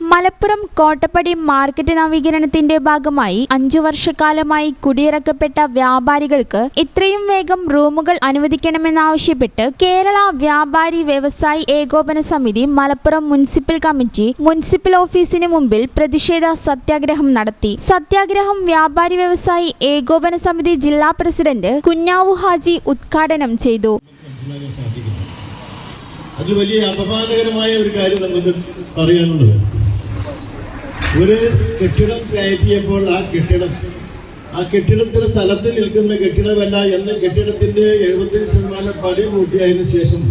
Malappuram Kottappadi market നവീകരണത്തിന്റെ ഭാഗമായി അഞ്ചു വർഷക്കാലമായി കുടിയിറക്കപ്പെട്ട വ്യാപാരികൾക്ക് ഇത്രയും വേഗം റൂമുകൾ അനുവദിക്കണമെന്നാവശ്യപ്പെട്ട് കേരള വ്യാപാരി വ്യവസായി ഏകോപന സമിതി മലപ്പുറം മുനിസിപ്പൽ കമ്മിറ്റി മുനിസിപ്പൽ ഓഫീസിന് മുമ്പിൽ പ്രതിഷേധ സത്യാഗ്രഹം നടത്തി. സത്യാഗ്രഹം വ്യാപാരി വ്യവസായി ഏകോപന സമിതി ജില്ലാ പ്രസിഡന്റ് കുഞ്ഞാവു ഹാജി ഉദ്ഘാടനം ചെയ്തു. അത് വലിയ അപമാനകരമായ ഒരു കാര്യം നമുക്ക് പറയാനുള്ളത്. ഒരു കെട്ടിടം കയറ്റിയപ്പോൾ ആ കെട്ടിടം ആ കെട്ടിടത്തിന് സ്ഥലത്ത് നിൽക്കുന്ന കെട്ടിടമല്ല എന്ന് കെട്ടിടത്തിന്റെ എഴുപത്തഞ്ച് ശതമാനം പണി പൂർത്തിയായതിനു ശേഷം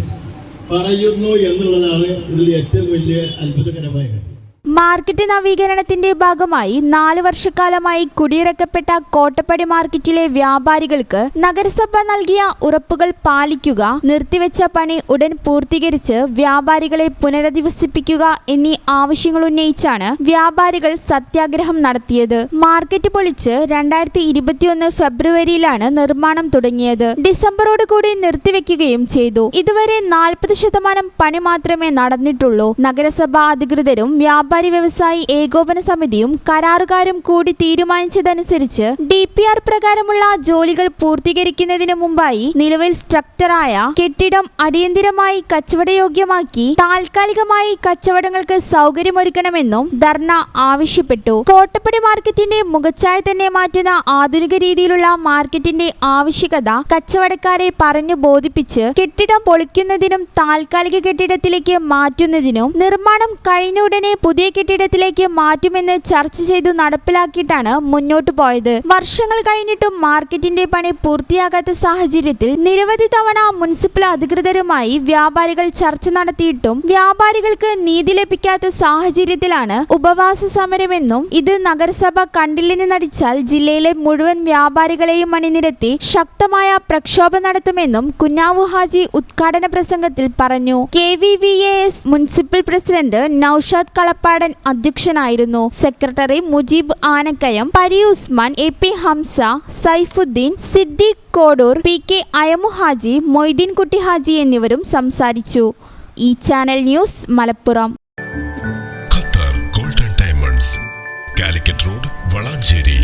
പറയുന്നു എന്നുള്ളതാണ് ഇതിൽ ഏറ്റവും വലിയ അത്ഭുതകരമായ കാര്യം. മാർക്കറ്റ് നവീകരണത്തിന്റെ ഭാഗമായി നാല് വർഷക്കാലമായി കുടിയിറക്കപ്പെട്ട കോട്ടപ്പടി മാർക്കറ്റിലെ വ്യാപാരികൾക്ക് നഗരസഭ നൽകിയ ഉറപ്പുകൾ പാലിക്കുക നിർത്തിവെച്ച പണി ഉടൻ പൂർത്തീകരിച്ച് വ്യാപാരികളെ പുനരധിവസിപ്പിക്കുക എന്നീ ആവശ്യങ്ങൾ ഉന്നയിച്ചാണ് വ്യാപാരികൾ സത്യാഗ്രഹം നടത്തിയത്. മാർക്കറ്റ് പൊളിച്ച് രണ്ടായിരത്തി ഇരുപത്തിയൊന്ന് ഫെബ്രുവരിയിലാണ് നിർമ്മാണം തുടങ്ങിയത്. ഡിസംബറോട് കൂടി നിർത്തിവെക്കുകയും ചെയ്തു. ഇതുവരെ നാൽപ്പത് ശതമാനം പണി മാത്രമേ നടന്നിട്ടുള്ളൂ. നഗരസഭാ അധികൃതരും വ്യാപാരി വ്യവസായി ഏകോപന സമിതിയും കരാറുകാരും കൂടി തീരുമാനിച്ചതനുസരിച്ച് ഡി പി ആർ പ്രകാരമുള്ള ജോലികൾ പൂർത്തീകരിക്കുന്നതിനു മുമ്പായി നിലവിൽ സ്ട്രക്ടറായ കെട്ടിടം അടിയന്തിരമായി കച്ചവടയോഗ്യമാക്കി താൽക്കാലികമായി കച്ചവടങ്ങൾക്ക് സൗകര്യമൊരുക്കണമെന്നും ധർണ ആവശ്യപ്പെട്ടു. കോട്ടപ്പടി മാർക്കറ്റിന്റെ മുഖച്ഛായ തന്നെ മാറ്റുന്ന ആധുനിക രീതിയിലുള്ള മാർക്കറ്റിന്റെ ആവശ്യകത കച്ചവടക്കാരെ പറഞ്ഞു ബോധിപ്പിച്ച് കെട്ടിടം പൊളിക്കുന്നതിനും താൽക്കാലിക കെട്ടിടത്തിലേക്ക് മാറ്റുന്നതിനും നിർമ്മാണം കഴിഞ്ഞ ഉടനെ പുതിയ കെട്ടിടത്തിലേക്ക് മാറ്റുമെന്ന് ചർച്ച ചെയ്തു നടപ്പിലാക്കിയിട്ടാണ് മുന്നോട്ട് പോയത്. വർഷങ്ങൾ കഴിഞ്ഞിട്ടും മാർക്കറ്റിന്റെ പണി പൂർത്തിയാകാത്ത സാഹചര്യത്തിൽ നിരവധി തവണ മുനിസിപ്പൽ അധികൃതരുമായി വ്യാപാരികൾ ചർച്ച നടത്തിയിട്ടും വ്യാപാരികൾക്ക് നീതി ലഭിക്കാത്ത സാഹചര്യത്തിലാണ് ഉപവാസ സമരമെന്നും ഇത് നഗരസഭ കണ്ടില്ലെന്ന് നടിച്ചാൽ ജില്ലയിലെ മുഴുവൻ വ്യാപാരികളെയും അണിനിരത്തി ശക്തമായ പ്രക്ഷോഭം നടത്തുമെന്നും കുഞ്ഞാവു ഹാജി ഉദ്ഘാടന പ്രസംഗത്തിൽ പറഞ്ഞു. K V V S municipal president Naushad Kalappadan അധ്യക്ഷനായിരുന്നു. Secretary Mujeeb Anakkayam Pari Usman A P Hamza Saifuddin Siddique Kodur P K Ayamu Haji Moideenkutty Haji എന്നിവരും സംസാരിച്ചു. ഈ channel news Malappuram. Qatar golden diamonds Calicut road Valanchery.